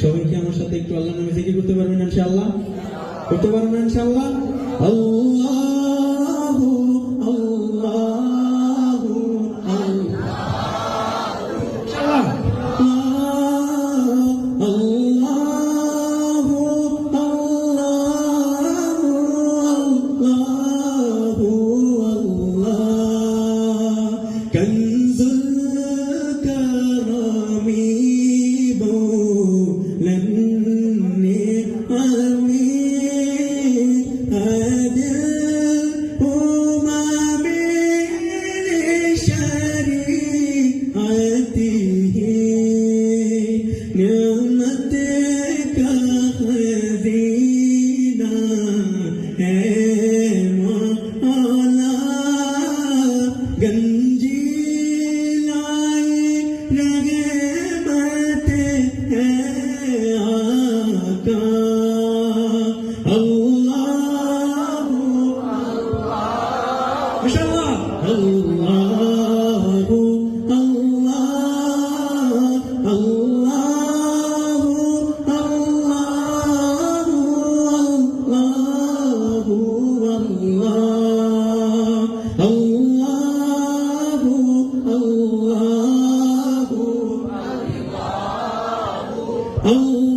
সবাই কি আমার সাথে একটু আল্লাহ নামে জিকির করতে পারবেন ইনশাআল্লাহ করতে পারবেন ইনশাআল্লাহ আল্লাহ গঞ্জি লাই রগে বাতে আকা। আল্লাহু আল্লাহ মাশাআল্লাহ। আল্লাহু Oh.